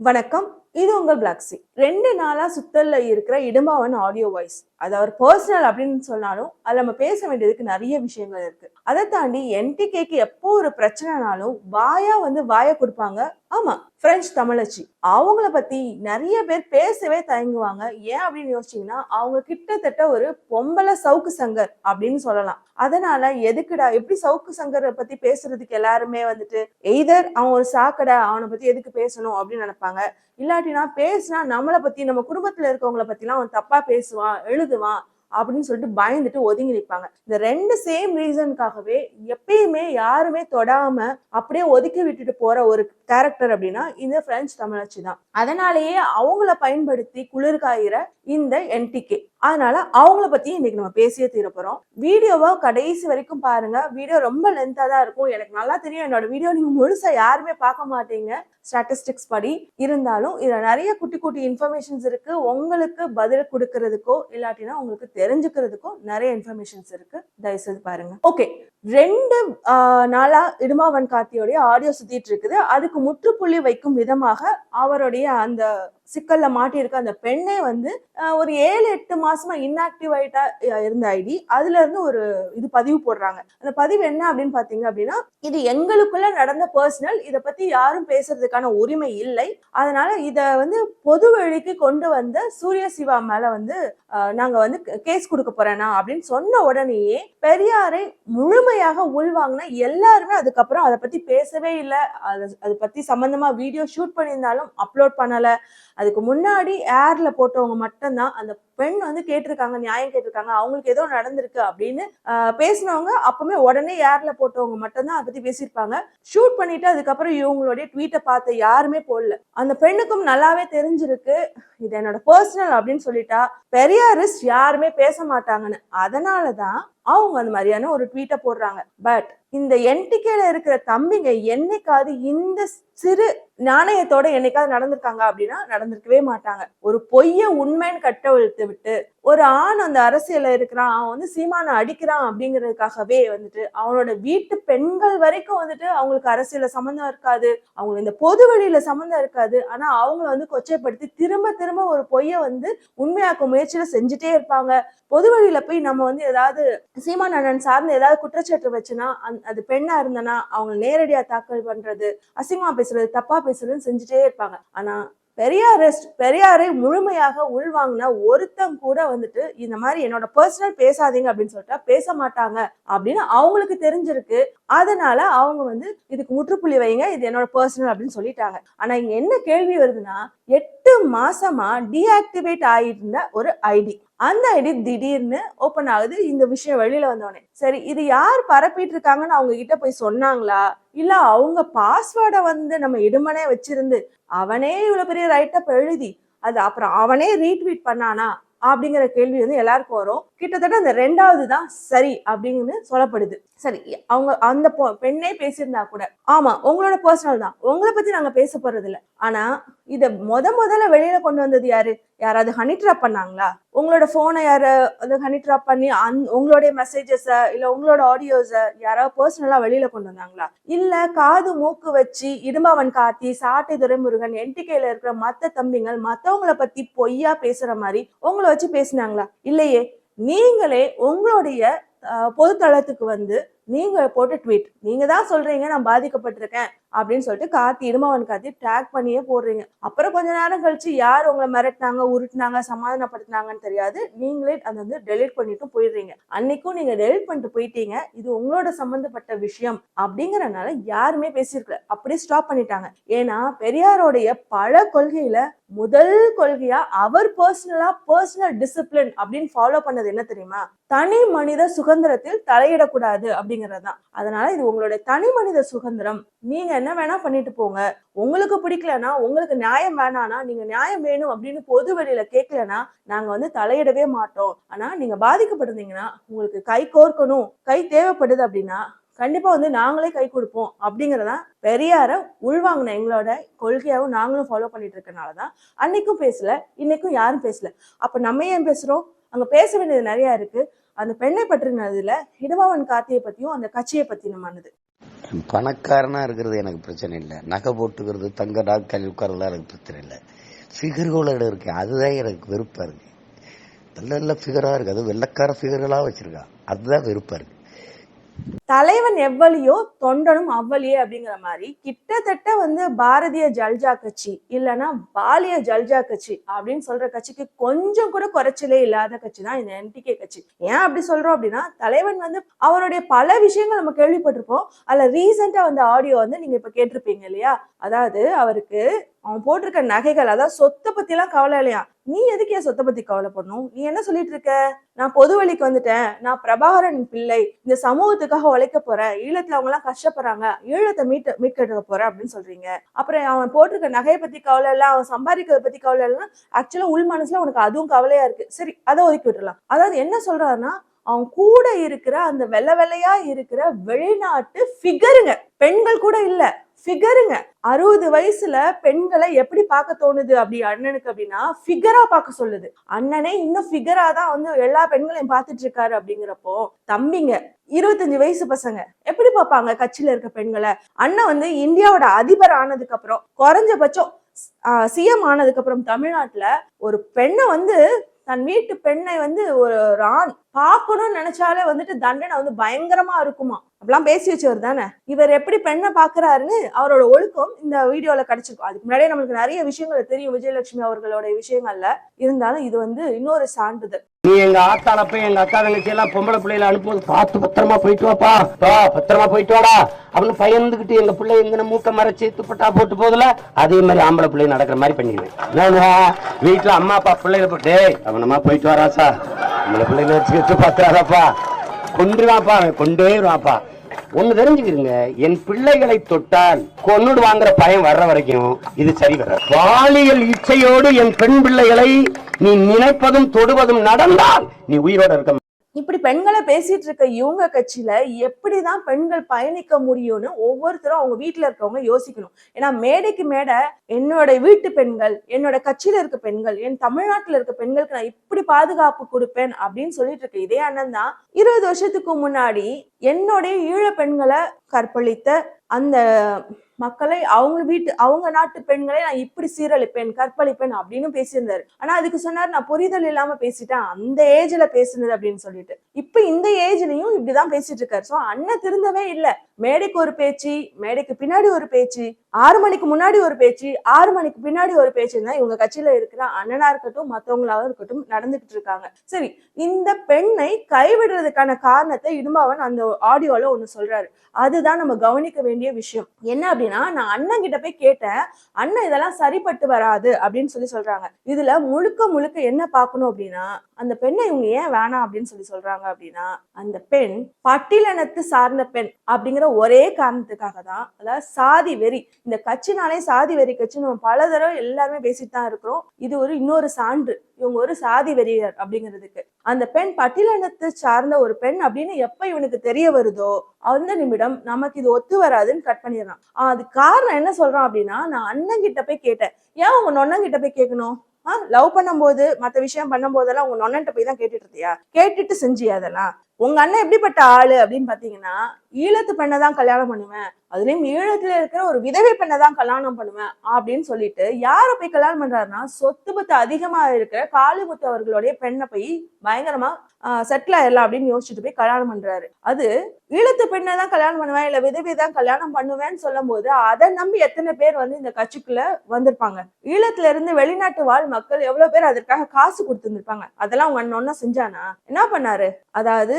வணக்கம். இது உங்கள் பிளாக்ஸி ரெண்டு நாளா சுத்தல்ல இருக்கிற இடுமாவன் ஆடியோ வாய்ஸ் அது அவர் பர்சனல் அப்படின்னு சொன்னாலும் அதில் நம்ம பேச வேண்டியதுக்கு நிறைய விஷயங்கள் இருக்கு. அதை தாண்டி என்டிகேக்கு எப்போ ஒரு பிரச்சனைனாலும் வாயா வந்து வாயை கொடுப்பாங்க. ஆமா பிரெஞ்சு தமிழச்சி. அவங்கள பத்தி நிறைய பேர் பேசவே தயங்குவாங்க. ஏன் அப்படின்னு யோசிச்சீங்கன்னா அவங்க கிட்டத்தட்ட ஒரு பொம்பளை சவுக்கு சங்கர் அப்படின்னு சொல்லலாம். அதனால எதுக்குடா எப்படி சவுக்கு சங்கரை பற்றி பேசுறதுக்கு எல்லாருமே வந்துட்டு எய்தர் அவன் ஒரு சாக்கடை அவனை பற்றி எதுக்கு பேசணும்? அப்படின்னு நினைப்பாங்க. இல்லாட்டினா பேசினா நம்மளை பத்தி நம்ம குடும்பத்துல இருக்கவங்கள பத்திலாம் அவன் தப்பா பேசுவான் எழுதுவான் அப்படின்னு சொல்லிட்டு பயந்துட்டு ஒதுங்கி நிற்பாங்க இந்த ரெண்டு சேம் ரீசனுக்காகவே எப்பயுமே யாருமே தொடாம அப்படியே ஒதுக்கி விட்டுட்டு போற ஒரு கேரக்டர் அப்படின்னா இந்த பிரெஞ்சு தமிழச்சி தான். அதனாலேயே அவங்கள பயன்படுத்தி குளிர் காயிற இந்த என்டிகே அதனால அவங்கள பத்தி இன்னைக்கு நம்ம பேசியே தீர போறோம். வீடியோவை கடைசி வரைக்கும் பாருங்க. வீடியோ ரொம்ப லென்த்தா தான் இருக்கும். எனக்கு நல்லா தெரியும். என்னோட வீடியோ நீங்க முழுசா யாருமே பார்க்க மாட்டீங்க. ஸ்டாட்டிஸ்டிக்ஸ் படி இருந்தாலும் இதுல நிறைய குட்டி குட்டி இன்ஃபர்மேஷன்ஸ் இருக்கு. உங்களுக்கு பதில் கொடுக்கறதுக்கோ இல்லாட்டினா உங்களுக்கு தெரிஞ்சுக்கிறதுக்கோ நிறைய இன்ஃபர்மேஷன்ஸ் இருக்கு. தயவுசெய்து பாருங்க. ஓகே ரெண்டு நாளா இடுமாவன் கார்த்தியோடைய ஆடியோ சுத்திட்டு இருக்குது. அதுக்கு முற்றுப்புள்ளி வைக்கும் விதமாக அவருடைய அந்த சிக்கல்ல மாட்டியிருக்க அந்த பெண்ணே வந்து ஒரு ஏழு எட்டு மாசமா இன்ஆக்டிவ் ஆயிட்டா இருந்த ஐடி. அதுல இருந்து ஒரு இது பதிவு போடுறாங்க. அந்த பதிவு என்ன அப்படின்னு பாத்தீங்க அப்படின்னா இது எங்களுக்குள்ள நடந்த பர்சனல் இதை பத்தி யாரும் பேசுறதுக்கான உரிமை இல்லை. அதனால இத வந்து பொது வழிக்கு கொண்டு வந்த சூரிய சிவா மேல வந்து நாங்க வந்து கேஸ் கொடுக்க போறேனா அப்படின்னு சொன்ன உடனேயே பெரியாரை முழுமையாக உள்வாங்கின எல்லாருமே அதுக்கப்புறம் அதை பத்தி பேசவே இல்லை. அதை அதை பத்தி சம்பந்தமா வீடியோ ஷூட் பண்ணியிருந்தாலும் அப்லோட் பண்ணல. அதுக்கு முன்னாடி ஏர்ல போட்டவங்க மட்டும்தான் அந்த பெண் வந்து கேட்டிருக்காங்க நியாயம் கேட்டிருக்காங்க அவங்களுக்கு ஏதோ நடந்திருக்கு அப்படின்னு பேசினவங்க அப்பவுமே உடனே ஏர்ல போட்டவங்க மட்டும்தான் அதை பத்தி பேசியிருப்பாங்க. ஷூட் பண்ணிட்டு அதுக்கப்புறம் இவங்களுடைய ட்வீட்டை பார்த்த யாருமே போடல. அந்த பெண்ணுக்கும் நல்லாவே தெரிஞ்சிருக்கு. இது என்னோட பர்சனல் அப்படின்னு சொல்லிட்டா பெரியாரிஸ்ட் யாருமே பேச மாட்டாங்கன்னு. அதனாலதான் அவங்க அந்த மாதிரியான ஒரு ட்வீட்டை போடுறாங்க. பட் இந்த என்டிகேல இருக்கிற தம்பிங்க என்னைக்காவது இந்த சிறு நாணயத்தோட என்னைக்காவது நடந்திருக்காங்க அப்படின்னா நடந்திருக்கவே மாட்டாங்க. ஒரு பொய்ய உண்மைன்னு கட்டவிழ்த்து விட்டு ஒரு ஆண் அந்த அரசியல இருக்கிறான் அவன் வந்து சீமானை அடிக்கிறான் அப்படிங்கிறதுக்காகவே வந்துட்டு அவனோட வீட்டு பெண்கள் வரைக்கும் வந்துட்டு அவங்களுக்கு அரசியல சம்மந்தம் இருக்காது. அவங்களுக்கு இந்த பொது வழியில சம்மந்தம் இருக்காது. ஆனா அவங்கள வந்து கொச்சைப்படுத்தி திரும்ப திரும்ப ஒரு பொய்ய வந்து உண்மையாக்க முயற்சியில செஞ்சுட்டே இருப்பாங்க. பொது வழியில போய் நம்ம வந்து ஏதாவது சீமான் அண்ணன் சார்ந்து ஏதாவது குற்றச்சாட்டு வச்சுனா அது பெண்ணா இருந்தனா அவங்க நேரடியா தாக்கல் பண்றது அசிங்கமா பேசுறது தப்பா பேசுறதுன்னு செஞ்சுட்டே இருப்பாங்க. ஆனா பெரியாரிஸ்ட் பெரியாரை முழுமையாக உள்வாங்கின ஒருத்தம் கூட வந்துட்டு இந்த மாதிரி என்னோட பர்சனல் பேசாதீங்க அப்படின்னு சொல்லிட்டா பேச மாட்டாங்க அப்படின்னு அவங்களுக்கு தெரிஞ்சிருக்கு. அதனால அவங்க வந்து இதுக்கு முற்றுப்புள்ளி வைங்க இது என்னோட பர்சனல் அப்படின்னு சொல்லிட்டாங்க. ஆனா இங்க என்ன கேள்வி வருதுன்னா எட்டு மாசமா டீஆக்டிவேட் ஆயிருந்த ஒரு ஐடி அந்த ஐடி திடீர்னு ஓபன் ஆகுது. இந்த விஷயம் வெளியில வந்தோடனே சரி இது யார் பரப்பிட்டு இருக்காங்கன்னு அவங்க கிட்ட போய் சொன்னாங்களா? இல்ல அவங்க பாஸ்வேர்டை வந்து நம்ம இடுமனே வச்சிருந்து அவனே இவ்வளவு பெரிய ரைட்டப் எழுதி அது அப்புறம் அவனே ரீட்வீட் பண்ணானா? அப்படிங்கிற கேள்வி வந்து எல்லாருக்கும் வரும். கிட்டத்தட்ட அந்த ரெண்டாவது தான் சரி அப்படின்னு சொல்லப்படுது. சரி அவங்க அந்த பொ- பெண்ணே பேசியிருந்தா கூட. ஆமா உங்களோட பர்சனல் தான். உங்களை பத்தி நாங்க பேச போறது இல்லை ஆனா இத முத முதல்ல வெளியில கொண்டு வந்தது யாரு? யாராவது ஹனி ட்ராப் பண்ணாங்களா? உங்களோட ஃபோனை யார் அந்த ஹனி ட்ராப் பண்ணி அந் உங்களுடைய மெசேஜஸை இல்லை உங்களோட ஆடியோஸை யாராவது பர்சனலாக வெளியில் கொண்டு வந்தாங்களா? இல்லை காது மூக்கு வச்சு இடும்பவன் காத்தி சாட்டை துரைமுருகன் என்டிகேல இருக்கிற மற்ற தம்பிங்கள் மற்றவங்கள பற்றி பொய்யா பேசுகிற மாதிரி உங்களை வச்சு பேசினாங்களா? இல்லையே. நீங்களே உங்களுடைய அஹ், பொதுத்தளத்துக்கு வந்து நீங்கள் போட்ட ட்வீட் நீங்க தான் சொல்றீங்க நான் பாதிக்கப்பட்டிருக்கேன் அப்படின்னு சொல்லிட்டு கார்த்தி இடுமாவன் கார்த்தி ட்ராக் பண்ணியே போடுறீங்க. அப்புறம் கொஞ்ச நேரம் கழிச்சு யார் உங்களை மிரட்டினாங்க உருட்டுனாங்க சமாதானப்படுத்தினாங்கன்னு தெரியாது. நீங்களே அதை வந்து டெலீட் பண்ணிட்டு போயிடுறீங்க. அன்னைக்கும் நீங்க டெலிட் பண்ணிட்டு போயிட்டீங்க. இது உங்களோட சம்பந்தப்பட்ட விஷயம் அப்படிங்கறனால யாருமே பேசியிருக்கல. அப்படியே ஸ்டாப் பண்ணிட்டாங்க. ஏன்னா பெரியாரோடைய பல கொள்கையில முதல் கொள்கையா அவர் பர்சனலா பர்சனல் டிசிப்ளின் அப்படின்னு ஃபாலோ பண்ணது என்ன தெரியுமா? தனி மனித சுதந்திரத்தில் தலையிடக்கூடாது அப்படிங்கறதுதான். அதனால இது உங்களுடைய தனி மனித சுதந்திரம். நீங்க என்ன வேணா பண்ணிட்டு போங்க. உங்களுக்கு பிடிக்கலனா உங்களுக்கு நியாயம் வேணானா நீங்க நியாயம் வேணும் அப்படின்னு பொது வெளியில கேட்கலனா நாங்க வந்து தலையிடவே மாட்டோம். ஆனா நீங்க பாதிக்கப்பட்டிருந்தீங்கன்னா உங்களுக்கு கை கோர்க்கணும் கை தேவைப்படுது அப்படின்னா கண்டிப்பா வந்து நாங்களே கை கொடுப்போம் அப்படிங்கறதான் பெரியார உள்வாங்கின எங்களோட கொள்கையாவும் நாங்களும் ஃபாலோ பண்ணிட்டு இருக்கனாலதான் அன்னைக்கும் பேசல இன்னைக்கும் யாரும் பேசல. அப்ப நம்ம ஏன் பேசுறோம்? அங்க பேச வேண்டியது நிறைய இருக்கு. அந்த பெண்ணை பற்றினதுல இடவாவன் கார்த்தியை பத்தியும் அந்த கட்சியை பத்தினமானது. பணக்காரனா இருக்கிறது எனக்கு பிரச்சனை இல்லை. நகை போட்டுக்கிறது தங்க நாட்கள் உட்கார்றதுலாம் எனக்கு பிரச்சனை இல்லை. ஃபிகர்களோட இருக்கு. அதுதான் எனக்கு வெறுப்பா இருக்கு. நல்ல நல்ல ஃபிகரா இருக்கு. அது வெள்ளக்கார ஃபிகர்களா வச்சிருக்கா. அதுதான் வெறுப்பா இருக்கு. தலைவன் எவ்வளியோ தொண்டனும் அவ்வளியே அப்படிங்கிற மாதிரி கிட்டத்தட்ட வந்து பாரதிய ஜல்ஜா கட்சி இல்லைன்னா பாலிய ஜல்ஜா கட்சி அப்படின்னு சொல்ற கட்சிக்கு கொஞ்சம் கூட குறைச்சலே இல்லாத கட்சி தான் இந்த என்டிகே கட்சி. ஏன் அப்படி சொல்றோம் அப்படின்னா தலைவன் வந்து அவருடைய பல விஷயங்கள் நம்ம கேள்விப்பட்டிருப்போம். அதுல ரீசெண்டா வந்த ஆடியோ வந்து நீங்க இப்ப கேட்டிருப்பீங்க இல்லையா? அதாவது அவருக்கு அவன் போட்டிருக்க நகைகள் அதாவது சொத்தை பத்தி எல்லாம் கவலை இல்லையா? நீ எதுக்கு என் சொத்தை பத்தி கவலைப்படணும்? நீ என்ன சொல்லிட்டு இருக்க? நான் பொது வழிக்கு வந்துட்டேன். நான் பிரபாகரன் பிள்ளை. இந்த சமூகத்துக்காக உழைக்க போறேன். ஈழத்துல அவங்க எல்லாம் கஷ்டப்படுறாங்க. ஈழத்தை மீட்டு மீட்கெடுக்க போறேன் அப்படின்னு சொல்றீங்க. அப்புறம் அவன் போட்டிருக்க நகையை பத்தி கவலை இல்லை அவன் சம்பாதிக்கிறத பத்தி கவலை இல்லைன்னா ஆக்சுவலா உள் மனசுல உனக்கு அதுவும் கவலையா இருக்கு. சரி அதை ஒதுக்கி விட்டுலாம் அதாவது என்ன சொல்றாருன்னா அவன் கூட இருக்கிற அந்த வெள்ளை வெள்ளையா இருக்கிற வெளிநாட்டு ஃபிகருங்க பெண்கள் கூட இல்லை. ஃபிகருங்க அறுபது வயசுல பெண்களை எப்படி பார்க்க தோணுது அப்படி அண்ணனுக்கு அப்படின்னா ஃபிகரா பார்க்க சொல்லுது. அண்ணனே இன்னும் ஃபிகரா தான் வந்து எல்லா பெண்களையும் பார்த்துட்டு இருக்காரு அப்படிங்கிறப்போ தம்பிங்க இருபத்தஞ்சு வயசு பசங்க எப்படி பார்ப்பாங்க கட்சியில இருக்க பெண்களை? அண்ணன் வந்து இந்தியாவோட அதிபர் ஆனதுக்கு அப்புறம் குறைஞ்சபட்சம் சிஎம் ஆனதுக்கு அப்புறம் தமிழ்நாட்டுல ஒரு பெண்ணை வந்து தன் வீட்டு பெண்ணை வந்து ஒரு ஆண் பார்க்கணும்னு நினைச்சாலே வந்துட்டு தண்டனை வந்து பயங்கரமா இருக்குமா அப்படிலாம் பேசி வச்சவர் தானே. இவர் எப்படி பெண்ணை பாக்குறாருன்னு அவரோட ஒழுக்கம் இந்த வீடியோல கிடைச்சிருக்கும். அதுக்கு முன்னாடியே நம்மளுக்கு நிறைய விஷயங்கள் தெரியும் விஜயலட்சுமி அவர்களோட விஷயங்கள்ல. இருந்தாலும் இது வந்து இன்னொரு சான்றிதழ். நீ எங்க ஆத்தால போய் எங்க அக்கா தங்கச்சி எல்லாம் பொம்பளை பிள்ளையில அனுப்புவது பார்த்து பத்திரமா போயிட்டு வாப்பா. பா பத்திரமா போயிட்டு வாடா. அப்படின்னு பயந்துகிட்டு எங்க பிள்ளை எங்க மூக்க மறைச்சு துப்பட்டா போட்டு போதுல அதே மாதிரி ஆம்பளை பிள்ளை நடக்கிற மாதிரி பண்ணிடுவேன் நானு வீட்டுல அம்மா அப்பா பிள்ளைகளை போட்டு அவனமா போயிட்டு வராசா நம்மள பிள்ளைங்க வச்சுக்கிட்டு பத்திராப்பா கொண்டுவாப்பா கொண்டே வருவாப்பா ஒண்ணு தெரிஞ்சுக்கிறீங்க என் பிள்ளைகளை தொட்டால் கொன்னுடு வாங்குற பயம் வர்ற வரைக்கும் இது சரி வர பாலியல் இச்சையோடு என் பெண் பிள்ளைகளை நீ நினைப்பதும் தொடுவதும் நடந்தால் நீ உயிரோட இருக்க இப்படி பெண்களை பேசிட்டு இருக்க இவங்க கட்சியில எப்படிதான் பெண்கள் பயணிக்க முடியும்னு ஒவ்வொருத்தரும் அவங்க வீட்டுல இருக்கவங்க யோசிக்கணும். ஏன்னா மேடைக்கு மேடை என்னோட வீட்டு பெண்கள் என்னோட கட்சியில இருக்க பெண்கள் என் தமிழ்நாட்டுல இருக்க பெண்களுக்கு நான் இப்படி பாதுகாப்பு கொடுப்பேன் அப்படின்னு சொல்லிட்டு இருக்க இதே அண்ணன் தான் இருபது வருஷத்துக்கு முன்னாடி என்னுடைய ஈழ பெண்களை கற்பழித்த அந்த மக்களை அவங்க வீட்டு அவங்க நாட்டு பெண்களை நான் இப்படி சீரழிப்பேன் கற்பழிப்பேன் அப்படின்னு பேசியிருந்தாரு. ஆனா அதுக்கு சொன்னார் நான் புரிதல் இல்லாம பேசிட்டேன் அந்த ஏஜ்ல பேசுனது அப்படின்னு சொல்லிட்டு. இப்ப இந்த ஏஜ்லயும் இப்படிதான் பேசிட்டு இருக்காரு. சோ அண்ணன் திருந்தவே இல்ல. மேடைக்கு ஒரு பேச்சு மேடைக்கு பின்னாடி ஒரு பேச்சு ஆறு மணிக்கு முன்னாடி ஒரு பேச்சு ஆறு மணிக்கு பின்னாடி ஒரு பேச்சு தான் இவங்க கட்சியில இருக்கிற அண்ணனா இருக்கட்டும் மத்தவங்களாவும் இருக்கட்டும் நடந்துகிட்டு இருக்காங்க. சரி இந்த பெண்ணை கைவிடுறதுக்கான காரணத்தை இடும்பாவன் அந்த ஆடியோல ஒண்ணு சொல்றாரு. அதுதான் நம்ம கவனிக்க வேண்டிய விஷயம். என்ன அப்படின்னா நான் அண்ணன் கிட்ட போய் கேட்டேன் அண்ணன் இதெல்லாம் சரிப்பட்டு வராது அப்படின்னு சொல்லி சொல்றாங்க. இதுல முழுக்க முழுக்க என்ன பார்க்கணும் அப்படின்னா அந்த பெண்ணை இவங்க ஏன் வேணாம் அப்படின்னு சொல்லி சொல்றாங்க அப்படின்னா அந்த பெண் பட்டியலினத்து சார்ந்த பெண் அப்படிங்கிற ஒரே காரணத்துக்காக தான் அதாவது சாதி வெறி இந்த கட்சினாலே சாதி வெறி கட்சி நம்ம பல தடவை எல்லாருமே பேசிட்டு தான் இருக்கிறோம். இது ஒரு இன்னொரு சான்று. இவங்க ஒரு சாதி வெறியர் அப்படிங்கிறதுக்கு. அந்த பெண் பட்டியலினத்தை சார்ந்த ஒரு பெண் அப்படின்னு எப்ப இவனுக்கு தெரிய வருதோ அந்த நிமிடம் நமக்கு இது ஒத்து வராதுன்னு கட் பண்ணிடுறான் ஆஹ் அது காரணம் என்ன சொல்றான் அப்படின்னா நான் அண்ணன் கிட்ட போய் கேட்டேன். ஏன் உங்க நொண்ணங்கிட்ட போய் கேட்கணும்? ஆஹ் லவ் பண்ணும்போது மத்த விஷயம் பண்ணும் போதெல்லாம் உங்க நொண்ணன்ட்ட போய் தான் கேட்டுட்டு இருந்தியா கேட்டுட்டு செஞ்சியா அதெல்லாம்? உங்க அண்ணன் எப்படிப்பட்ட ஆளு அப்படின்னு பாத்தீங்கன்னா ஈழத்து பெண்ணை தான் கல்யாணம் பண்ணுவேன். அதுலயும் ஈழத்துல இருக்கிற ஒரு விதவை பெண்ணை தான் கல்யாணம் பண்ணுவேன் அப்படின்னு சொல்லிட்டு யார போய் கல்யாணம் பண்றாருன்னா சொத்து பத்து அதிகமா இருக்கிற காளிமுத்து அவர்களுடைய பெண்ணை போய் பயங்கரமா செட்டில் ஆயிடலாம் அப்படின்னு யோசிச்சுட்டு போய் கல்யாணம் பண்றாரு. அது ஈழத்து பெண்ணை தான் கல்யாணம் பண்ணுவேன் இல்ல விதவை தான் கல்யாணம் பண்ணுவேன்னு சொல்லும் போது அதை நம்பி எத்தனை பேர் வந்து இந்த கட்சிக்குள்ள வந்திருப்பாங்க. ஈழத்துல இருந்து வெளிநாட்டு வாழ் மக்கள் எவ்வளவு பேர் அதற்காக காசு கொடுத்துருந்துருப்பாங்க. அதெல்லாம் உங்க அண்ணன் செஞ்சானா? என்ன பண்ணாரு? அதாவது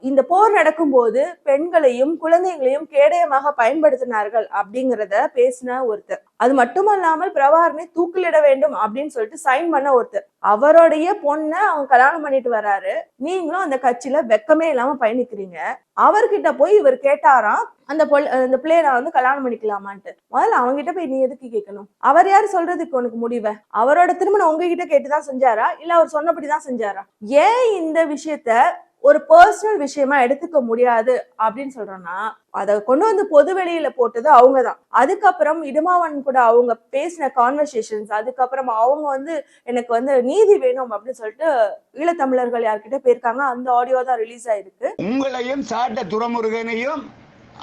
இந்த போர் நடக்கும்போது பெண்களையும் குழந்தைகளையும் கேடயமாக பயன்படுத்தினார்கள் அப்படிங்கிறத பேசின ஒருத்தர். அது மட்டுமல்லாமல் பிரபாகரனை தூக்கிலிட வேண்டும் அப்படின்னு சொல்லிட்டு சைன் பண்ண ஒருத்தர். அவருடைய பொண்ணை அவங்க கல்யாணம் பண்ணிட்டு வராரு. நீங்களும் அந்த கட்சியில வெக்கமே இல்லாம பயணிக்கிறீங்க. அவர்கிட்ட போய் இவர் கேட்டாராம் அந்த பொல் அந்த பிள்ளைய நான் வந்து கல்யாணம் பண்ணிக்கலாமான்ட்டு. முதல்ல அவங்ககிட்ட போய் நீ எதுக்கு கேட்கணும்? அவர் யார் சொல்றதுக்கு உனக்கு முடிவை? அவரோட திருமணம் உங்ககிட்ட கேட்டுதான் செஞ்சாரா? இல்ல அவர் சொன்னபடிதான் செஞ்சாரா? ஏன் இந்த விஷயத்த ஒரு பர்சனல் விஷயமா எடுத்துக்க முடியாது அப்படின்னு சொல்றோம்னா அதை கொண்டு வந்து பொது வெளியில போட்டது அவங்க தான் அதுக்கப்புறம் இடுமாவன் கூட அவங்க பேசின கான்வர்சேஷன்ஸ் அதுக்கப்புறம் அவங்க வந்து எனக்கு வந்து நீதி வேணும் அப்படின்னு சொல்லிட்டு ஈழத்தமிழர்கள் யார்கிட்ட போயிருக்காங்க. அந்த ஆடியோ தான் ரிலீஸ் ஆயிருக்கு. உங்களையும் சாட்ட துரமுருகனையும்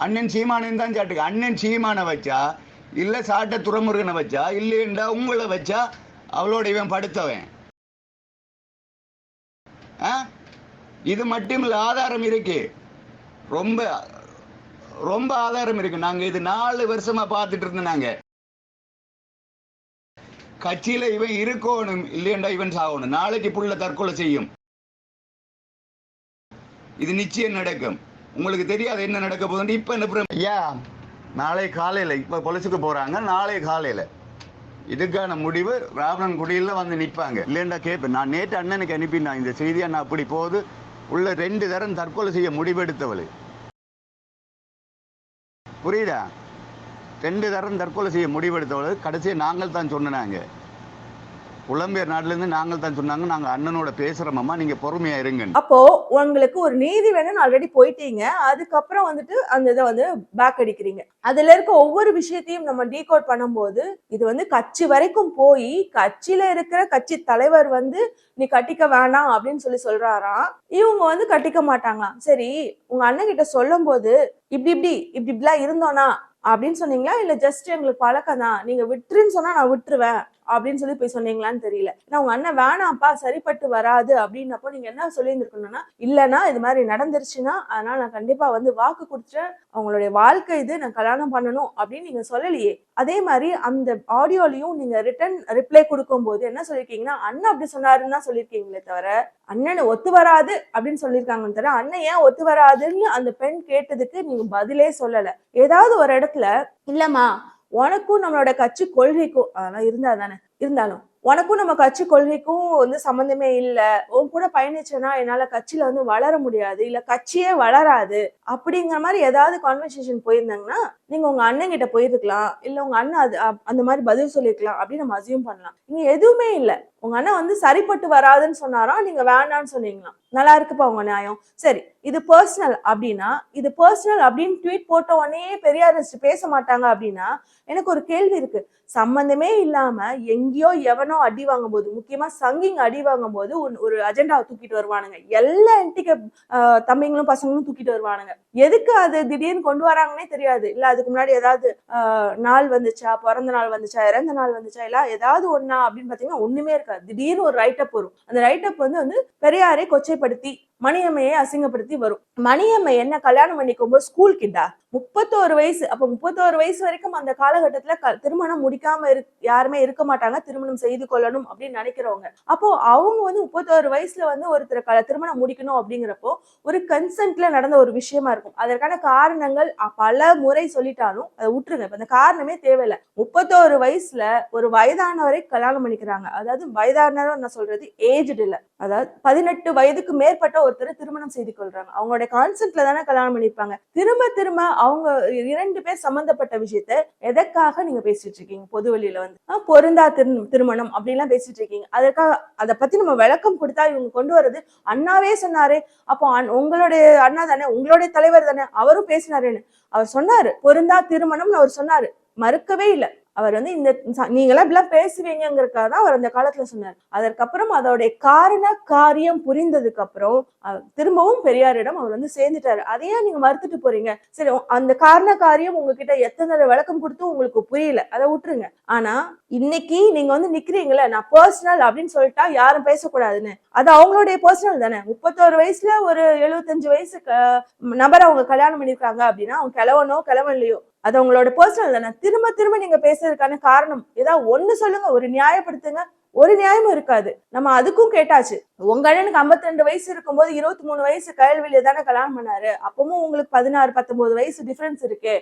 அண்ணன் சீமானன் தான் சாட்டுக்கு அண்ணன் சீமான வச்சா இல்ல சாட்ட துறமுருகனை வச்சா இல்லைண்டா உங்களை வச்சா அவளோட இவன் படுத்தவன். ஆ? இது மட்டும் இல்லை ஆதாரம் இருக்கு. ரொம்ப ரொம்ப ஆதாரம் இருக்கு. நாங்க இது நாலு வருஷமா பார்த்துட்டு இருந்தோம் நாங்க. கட்சியில இவன் இருக்கணும் இல்லையண்டா இவன் சாகணும். நாளைக்கு புள்ள தற்கொலை செய்யும். இது நிச்சயம் நடக்கும். உங்களுக்கு தெரியாது என்ன நடக்க போகுதுன்னு. இப்ப என்ன ஐயா நாளை காலையில இப்ப பொலிசுக்கு போறாங்க. நாளை காலையில. இதுக்கான முடிவு ராவணன் குடியில வந்து நிற்பாங்க இல்லைண்டா கேட்பேன் நான் நேற்று அண்ணனுக்கு அனுப்பினான். இந்த செய்தியா நான் அப்படி போகுது. உள்ள ரெண்டு தரம் தற்கொலை செய்ய முடிவெடுத்தவள். புரியுதா? ரெண்டு தரம் தற்கொலை செய்ய முடிவெடுத்தவள். கடைசியை நாங்கள் தான் சொன்னாங்க புலம்பெயர் நாட்டுல இருந்து நாங்கள் தான் சொன்னாங்க. நாங்க அண்ணனோட பேசுறோமம்மா நீங்க பொறுமையா இருங்க அப்போ உங்களுக்கு ஒரு நீதி வேணும்னு ஆல்ரெடி போயிட்டீங்க. அதுக்கப்புறம் வந்துட்டு அந்த இதை வந்து பேக் அடிக்கிறீங்க. அதுல இருக்க ஒவ்வொரு விஷயத்தையும் நம்ம டீகோட் பண்ணும்போது இது வந்து கட்சி வரைக்கும் போய் கட்சியில இருக்கிற கட்சி தலைவர் வந்து நீ கட்டிக்க வேணாம் அப்படின்னு சொல்லி சொல்றாராம் இவங்க வந்து கட்டிக்க மாட்டாங்களாம் சரி உங்க அண்ணன் கிட்ட சொல்லும் போது இப்படி இப்படி இப்படி இப்படிலாம் இருந்தோனா அப்படின்னு சொன்னீங்களா? இல்ல ஜஸ்ட் எங்களுக்கு பழக்கம் தான் நீங்க விட்டுருன்னு சொன்னா நான் விட்டுருவேன். அப்படின்னு சொல்லி போய் சொன்னீங்களான்னு தெரியல. ஏன்னா உங்க அண்ணன் வேணாம்ப்பா சரிப்பட்டு வராது அப்படின்னப்போ நீங்க என்ன சொல்லியிருந்திருக்கணும்னா இல்லைன்னா இது மாதிரி நடந்துருச்சுன்னா அதனால நான் கண்டிப்பா வந்து வாக்கு கொடுத்துட்டேன். அவங்களுடைய வாழ்க்கை இது நான் கல்யாணம் பண்ணணும் அப்படின்னு நீங்க சொல்லலையே. அதே மாதிரி அந்த ஆடியோலையும் நீங்க ரிட்டன் ரிப்ளை கொடுக்கும்போது என்ன சொல்லியிருக்கீங்கன்னா அண்ணன் அப்படி சொன்னாருன்னு தான் சொல்லியிருக்கீங்களே தவிர அண்ணன் ஒத்து வராது அப்படின்னு சொல்லியிருக்காங்கன்னு தவிர அண்ணன் ஏன் ஒத்து வராதுன்னு அந்த பெண் கேட்டதுக்கு நீங்க பதிலே சொல்லல. ஏதாவது ஒரு இடத்துல இல்லம்மா உனக்கும் நம்மளோட கட்சி கொள்கைக்கும் அதெல்லாம் இருந்தா தானே இருந்தாலும் உனக்கும் நம்ம கட்சி கொள்கைக்கும் வந்து சம்மந்தமே இல்லை. உன் கூட பயணிச்சேன்னா என்னால கட்சியில வந்து வளர முடியாது இல்ல கட்சியே வளராது அப்படிங்கிற மாதிரி ஏதாவது கான்வர்சேஷன் போயிருந்தாங்கன்னா நீங்கள் உங்கள் அண்ணன் கிட்ட போயிருக்கலாம். இல்லை உங்கள் அண்ணன் அது அந்த மாதிரி பதில் சொல்லிருக்கலாம் அப்படின்னு நம்ம அசியூம் பண்ணலாம். இங்கே எதுவுமே இல்லை. உங்கள் அண்ணன் வந்து சரிப்பட்டு வராதுன்னு சொன்னாராம் நீங்கள் வேண்டாம்னு சொன்னீங்களாம் நல்லா இருக்குப்பா உங்கள் நியாயம். சரி இது பர்சனல் அப்படின்னா இது பர்சனல் அப்படின்னு ட்வீட் போட்ட உடனே பெரியார் பேச மாட்டாங்க அப்படின்னா எனக்கு ஒரு கேள்வி இருக்கு. சம்பந்தமே இல்லாமல் எங்கேயோ எவனோ அடி வாங்கும் போது முக்கியமாக சங்கிங் அடி வாங்கும் போது ஒரு- அஜெண்டாவை தூக்கிட்டு வருவானுங்க. எல்லா என்டிக்க தம்பிங்களும் பசங்களும் தூக்கிட்டு வருவானுங்க. எதுக்கு அது திடீர்னு கொண்டு வராங்கன்னே தெரியாது. இல்லை அதுக்கு முன்னாடி ஏதாவது ஆஹ், நாள் வந்துச்சா? பிறந்த நாள் வந்துச்சா? இறந்த நாள் வந்துச்சா? இல்ல ஏதாவது ஒண்ணா அப்படின்னு பாத்தீங்கன்னா ஒண்ணுமே இருக்காது. திடீர்னு ஒரு ரைட் அப் வரும். அந்த ரைட் அப் வந்து வந்து பெரியாரை கொச்சைப்படுத்தி மணியம்மையை அசிங்கப்படுத்தி வரும். மணியம்மை என்ன கல்யாணம் பண்ணிக்கும் போது ஸ்கூல் கிட்டா? முப்பத்தோரு வயசு. அப்ப முப்பத்தோரு வயசு வரைக்கும் அந்த காலகட்டத்துல க- திருமணம் முடிக்காம இரு யாருமே இருக்க மாட்டாங்க. திருமணம் செய்து கொள்ளணும் அப்படின்னு நினைக்கிறவங்க. அப்போ அவங்க வந்து முப்பத்தோரு வயசுல வந்து ஒருத்தர் க- திருமணம் முடிக்கணும் அப்படிங்கிறப்போ ஒரு கன்சென்ட்ல நடந்த ஒரு விஷயமா இருக்கும். அதற்கான காரணங்கள் பல முறை சொல்லிட்டாலும் அதை விட்டுருங்க. இப்ப அந்த காரணமே தேவையில்லை. முப்பத்தோரு வயசுல ஒரு வயதானவரை கல்யாணம் பண்ணிக்கிறாங்க. அதாவது வயதானவர் நான் சொல்றது ஏஜ்டு இல்லை அதாவது பதினெட்டு வயதுக்கு மேற்பட்ட ஒருத்தரை திருமணம் செய்து கொள்றாங்க. அவங்களுடைய கான்செப்ட்ல தானே கல்யாணம் பண்ணிருப்பாங்க திரும்ப திரும்ப அவங்க இரண்டு பேர் சம்பந்தப்பட்ட விஷயத்த எதற்காக நீங்க பேசிட்டு இருக்கீங்க? பொது வெளியில வந்து. பொருந்தா திரு திருமணம் அப்படிலாம் பேசிட்டு இருக்கீங்க. அதற்காக அதை பத்தி நம்ம விளக்கம் கொடுத்தா இவங்க கொண்டு வர்றது அண்ணாவே சொன்னாரே. அப்போ உங்களுடைய அண்ணா தானே உங்களுடைய தலைவர் தானே அவரும் பேசினாருன்னு. அவர் சொன்னாரு பொருந்தா திருமணம்னு அவர் சொன்னாரு. மறுக்கவே இல்லை. அவர் வந்து இந்த ச- நீங்களாம் இப்படிலாம் பேசுவீங்கிறதுக்காக தான் அவர் அந்த காலத்துல சொன்னார். அதற்கப்புறம் அதோடைய காரண காரியம் புரிந்ததுக்கு அப்புறம் திரும்பவும் பெரியாரிடம் அவர் வந்து சேர்ந்துட்டாரு. அதையே நீங்க மறுத்துட்டு போறீங்க? சரி அந்த காரண காரியம் உங்ககிட்ட எத்தனை விளக்கம் கொடுத்து உங்களுக்கு புரியல. அதை விட்டுருங்க. ஆனா இன்னைக்கு நீங்க வந்து நிக்கிறீங்களே நான் பர்சனல் அப்படின்னு சொல்லிட்டா யாரும் பேசக்கூடாதுன்னு. அது அவங்களுடைய பர்சனல் தானே. முப்பத்தோரு வயசுல ஒரு எழுபத்தஞ்சு வயசு க- நபர் அவங்க கல்யாணம் பண்ணிருக்காங்க அப்படின்னா அவங்க கிழவனோ கிழவன்லையோ அது உங்களோட பர்சனல் தானே திரும்ப திரும்ப நீங்க பேசுறதுக்கான காரணம். ஏதாவது ஒண்ணு சொல்லுங்க ஒரு நியாயப்படுத்துங்க. ஒரு நியாயமும் இருக்காது. நம்ம அதுக்கும் கேட்டாச்சு. உங்க அண்ணனுக்கு 52 வயசு இருக்கும்போது இருபத்தி மூணு வயசு கயல்வெளியை தானே கல்யாணம் பண்ணாரு. அப்பவும் உங்களுக்கு பதினாறு பத்தொன்பது வயசு டிஃபரன்ஸ் இருக்கு.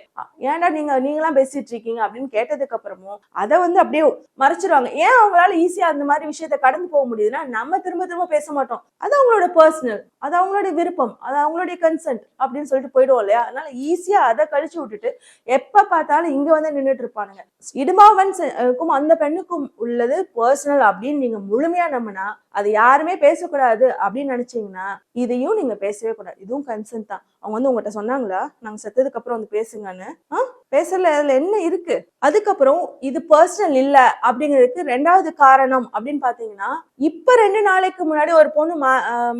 ஏன்டா நீங்க நீங்களாம் பேசிட்டு இருக்கீங்க அப்படின்னு கேட்டதுக்கு அப்புறமும் அதை வந்து அப்படியே மறைச்சிருவாங்க. ஏன் அவங்களால ஈஸியா அந்த மாதிரி விஷயத்த கடந்து போக முடியுதுன்னா நம்ம திரும்ப திரும்ப பேச மாட்டோம். அது அவங்களோட பர்சனல் அது அவங்களுடைய விருப்பம் அது அவங்களுடைய கன்சென்ட் அப்படின்னு சொல்லிட்டு போயிடுவோம் இல்லையா? அதனால ஈஸியா அதை கழிச்சு விட்டுட்டு எப்ப பார்த்தாலும் இங்க வந்து நின்றுட்டு இருப்பானுங்க. இடுமாவன் அந்த பெண்ணுக்கும் உள்ளது பர்சனல் அப்படின்னு நீங்க முழுமையா நம்பினா அது யாருமே பேசக்கூடாது அப்படின்னு நினைச்சீங்கன்னா இதையும் நீங்க பேசவே கூடாது. இதுவும் கன்சென்ட் தான். அவங்க வந்து உங்ககிட்ட சொன்னாங்களா? நாங்க செத்ததுக்கு அப்புறம் வந்து பேசுங்கன்னு. ஆ? பேசல அதுல என்ன இருக்கு? அதுக்கப்புறம் இது பர்சனல் இல்ல அப்படிங்கிறதுக்கு ரெண்டாவது காரணம் அப்படின்னு பாத்தீங்கன்னா இப்ப ரெண்டு நாளைக்கு முன்னாடி ஒரு பொண்ணு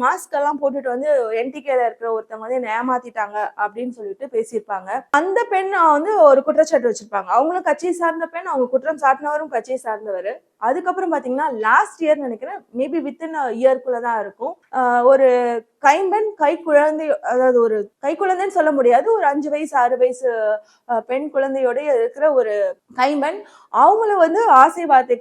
மாஸ்க் எல்லாம் போட்டுட்டு வந்து என்டிகேல இருக்கிற ஒருத்தவங்க வந்து என்ன ஏமாத்திட்டாங்க அப்படின்னு சொல்லிட்டு பேசியிருப்பாங்க. அந்த பெண் வந்து ஒரு குற்றச்சாட்டு வச்சிருப்பாங்க. அவங்களும் கட்சியை சார்ந்த பெண் அவங்க குற்றம் சாட்டினவரும் கட்சியை சார்ந்தவர். அதுக்கப்புறம் பாத்தீங்கன்னா லாஸ்ட் இயர் நினைக்கிறேன் மேபி வித்தின் இயர்க்குள்ள தான் இருக்கும். ஆஹ் ஒரு கைம்பெண் கை குழந்தை அதாவது ஒரு கை குழந்தைன்னு சொல்ல முடியாது. ஒரு அஞ்சு வயசு ஆறு வயசு பெண் குழந்தையோட இருக்கிற ஒரு கைம்பெண். அவங்கள வந்து ஆசை வார்த்தை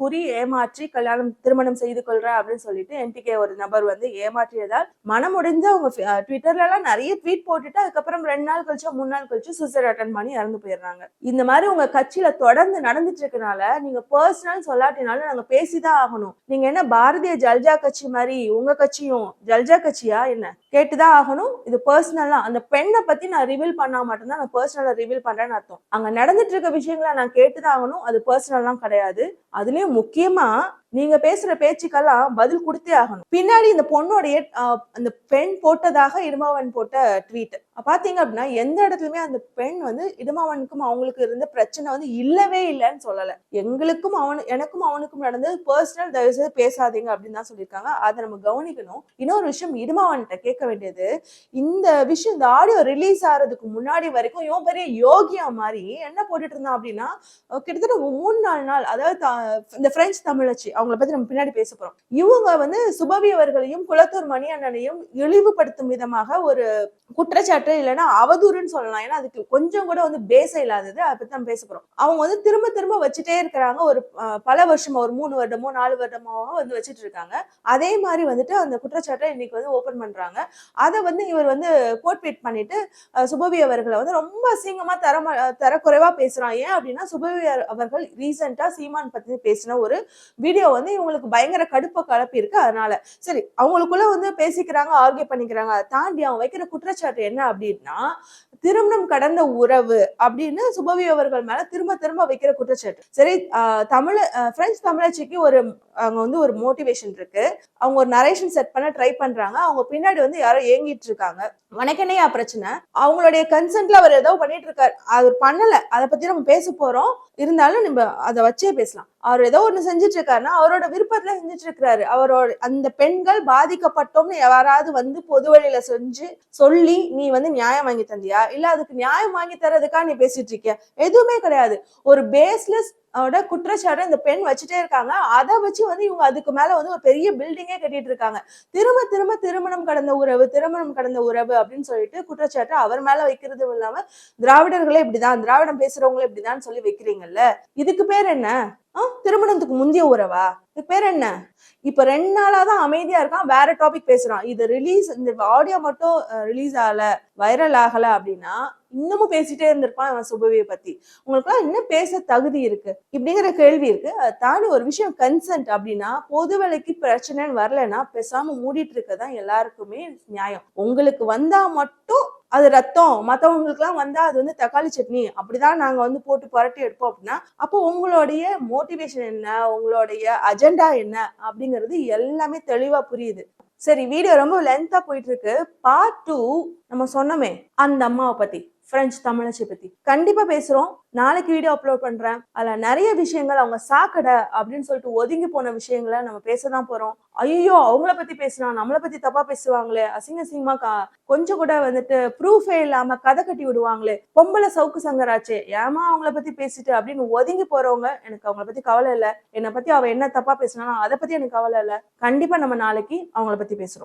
கூறி ஏமாற்றி கல்யாணம் திருமணம் செய்து கொள்றேன் அப்படின்னு சொல்லிட்டு என்டிகே ஒரு நபர் வந்து ஏமாற்றியதால் மனமுடைந்து அவங்க ட்விட்டர்ல எல்லாம் நிறைய ட்வீட் போட்டுட்டு அதுக்கப்புறம் ரெண்டு நாள் கழிச்சு மூணு நாள் கழிச்சு சூசைட் அட்டன் பண்ணி இறந்து போயிடுறாங்க. இந்த மாதிரி உங்க கட்சியில தொடர்ந்து நடந்துட்டு இருக்கனால நீங்க பர்சனல் சொல்லாட்டினாலும் நாங்க பேசிதான் ஆகணும். நீங்க என்ன பாரதிய ஜல்ஜா கட்சி மாதிரி உங்க கட்சியும் ஜல்ஜா கட்சி கட்சியா என்ன? கேட்டுதான் ஆகணும். இது பர்சனலா அந்த பெண்ணை பத்தி நான் ரிவீல் பண்ணா மட்டும்தான் நான் பர்சனலா ரிவீல் பண்றேன்னு அர்த்தம். அங்க நடந்துட்டு இருக்க விஷயங்களை நான் கேட்டுதான் ஆகணும். அது பர்சனல்லாம் கிடையாது. அதுலயும் முக்கியமா நீங்க பேசுற பேச்சுக்கெல்லாம் பதில் கொடுத்தே ஆகணும். பின்னாடி இந்த பொண்ணுடைய அந்த பெண் போட்டதாக இடுமாவன் போட்ட ட்வீட் பாத்தீங்க அப்படின்னா எந்த இடத்துலயுமே அந்த பெண் வந்து இடுமாவனுக்கும் அவங்களுக்கு இருந்த பிரச்சனை வந்து இல்லவே இல்லைன்னு சொல்லல. எங்களுக்கும் அவனு எனக்கும் அவனுக்கும் நடந்தது பர்சனல் தயவுசெய்து பேசாதீங்க அப்படின்னு தான் சொல்லியிருக்காங்க. அதை நம்ம கவனிக்கணும். இன்னொரு விஷயம் இடுமாவன்கிட்ட கேட்க வேண்டியது இந்த விஷயம் இந்த ஆடியோ ரிலீஸ் ஆகிறதுக்கு முன்னாடி வரைக்கும் இவன் பெரிய யோகியா மாதிரி என்ன போட்டுட்டு இருந்தான் அப்படின்னா கிட்டத்தட்ட மூணு நாலு நாள் அதாவது இந்த பிரெஞ்சு தமிழச்சி அவங்கள பத்தி நம்ம பின்னாடி பேச போறோம். இவங்க வந்து சுபவி அவர்களையும் குளத்தூர் மணி அண்ணனையும் இழிவுபடுத்தும் விதமாக ஒரு குற்றச்சாட்டு இல்லைன்னா அவதூறுன்னு சொல்லலாம். ஏன்னா அதுக்கு கொஞ்சம் கூட வந்து பேச இல்லாதது அதை பத்தி நம்ம பேச போறோம். அவங்க வந்து திரும்ப திரும்ப வச்சுட்டே இருக்கிறாங்க. ஒரு பல வருஷமா ஒரு மூணு வருடமோ நாலு வருடமோ வந்து வச்சுட்டு இருக்காங்க. அதே மாதிரி வந்துட்டு அந்த குற்றச்சாட்டை இன்னைக்கு வந்து ஓபன் பண்றாங்க. அதை வந்து இவர் வந்து கோட்வீட் பண்ணிட்டு சுபவி அவர்களை வந்து ரொம்ப அசிங்கமா தரமா தரக்குறைவா பேசுறான். ஏன் அப்படின்னா சுபவி அவர்கள் ரீசெண்டா சீமான் பத்தி பேசின ஒரு வீடியோ வந்து இவங்களுக்கு பயங்கர கடுப்பை கலப்பி இருக்கு அதனால சரி அவங்களுக்குள்ள வந்து பேசிக்கிறாங்க ஆர்கியூ பண்ணிக்கிறாங்க. அதை தாண்டி அவன் வைக்கிற குற்றச்சாட்டு என்ன அப்படின்னா திருமணம் கடந்த உறவு அப்படின்னு சுபவி அவர்கள் மேல திரும்ப திரும்ப வைக்கிற குற்றச்சாட்டு. சரி தமிழ பிரெஞ்சு தமிழச்சிக்கு ஒரு அங்க வந்து ஒரு மோட்டிவேஷன் இருக்கு. அவங்க ஒரு நரேஷன் செட் பண்ண ட்ரை பண்றாங்க. அவங்க பின்னாடி வந்து யாரோ ஏங்கிட்டு இருக்காங்க. வணக்கனையா பிரச்சனை? அவங்களுடைய கன்சென்ட்ல அவர் ஏதோ பண்ணிட்டு இருக்காரு. அவர் பண்ணல. அதை பத்தி நம்ம பேச போறோம். இருந்தாலும் நம்ம அதை வச்சே பேசலாம். அவர் ஏதோ ஒன்று செஞ்சுட்டு இருக்காருன்னா அவரோட விருப்பத்துல செஞ்சுட்டு இருக்கிறாரு. அவரோட அந்த பெண்கள் பாதிக்கப்பட்டோம்னு யாராவது வந்து பொது வழியில செஞ்சு சொல்லி நீ வந்து நியாயம் வாங்கி தந்தியா? இல்ல அதுக்கு நியாயம் வாங்கி தரதுக்கா நீ பேசிட்டு இருக்கியா? எதுவுமே கிடையாது. ஒரு பேஸ்லெஸ் ஓட குற்றச்சாட்டை இந்த பெண் வச்சுட்டே இருக்காங்க. அதை வச்சு வந்து இவங்க அதுக்கு மேல வந்து ஒரு பெரிய பில்டிங்கே கட்டிட்டு இருக்காங்க. திரும்ப திரும்ப திருமணம் கடந்த உறவு திருமணம் கடந்த உறவு அப்படின்னு சொல்லிட்டு குற்றச்சாட்டு அவர் மேல வைக்கிறது இல்லாம திராவிடர்களே இப்படிதான் திராவிடம் பேசுறவங்களே இப்படிதான் சொல்லி வைக்கிறீங்கல்ல? இதுக்கு பேர் என்ன? ஆஹ் திருமணத்துக்கு முந்தைய உறவா? இதுக்கு பேர் என்ன? இப்ப ரெண்டு நாளா தான் அமைதியா இருக்கான் வேற டாபிக் பேசுறான். இது ரிலீஸ் இந்த ஆடியோ மட்டும் ரிலீஸ் ஆகல வைரல் ஆகல அப்படின்னா இன்னமும் பேசிட்டே இருந்திருப்பான் அவன் சுபவியை பத்தி. உங்களுக்குலாம் இன்னும் பேச தகுதி இருக்கு. இப்படிங்கிற கேள்வி இருக்கு. அதை தாண்டி ஒரு விஷயம் கன்சென்ட் அப்படின்னா பொது வேலைக்கு பிரச்சனைன்னு வரலைன்னா பேசாம மூடிட்டு இருக்கதான் எல்லாருக்குமே நியாயம். உங்களுக்கு வந்தா மட்டும் அது ரத்தம். மற்றவங்களுக்குலாம் வந்தால் அது வந்து தக்காளி சட்னி. அப்படிதான் நாங்கள் வந்து போட்டு புரட்டி எடுப்போம் அப்படின்னா அப்போ உங்களுடைய மோட்டிவேஷன் என்ன? உங்களுடைய அஜெண்டா என்ன? அப்படிங்கிறது எல்லாமே தெளிவாக புரியுது. சரி வீடியோ ரொம்ப லென்த்தாக போயிட்டு இருக்கு. பார்ட் டூ நம்ம சொன்னோமே அந்த அம்மாவை பற்றி பிரெஞ்சு தமிழச்சி பத்தி. கண்டிப்பா பேசுறோம். நாளைக்கு வீடியோ அப்லோட் பண்றேன். அதுல நிறைய விஷயங்கள் அவங்க சாக்கடை அப்படின்னு சொல்லிட்டு ஒதுங்கி போன விஷயங்களை நம்ம பேசதான் போறோம். ஐயோ அவங்கள பத்தி பேசினா நம்மளை பத்தி தப்பா பேசுவாங்களே. அசிங்க அசிங்கமா கா- கொஞ்சம் கூட வந்துட்டு ப்ரூஃபே இல்லாம கதை கட்டி விடுவாங்களே. பொம்பளை சவுக்கு சங்கராச்சே ஏமா அவங்கள பத்தி பேசிட்டு அப்படின்னு ஒதுங்கி போறவங்க எனக்கு அவங்கள பத்தி கவலை இல்லை. என்னை பத்தி அவ என்ன தப்பா பேசினாலும் அதை பத்தி எனக்கு கவலை இல்லை. கண்டிப்பா நம்ம நாளைக்கு அவங்கள பத்தி பேசுறோம்.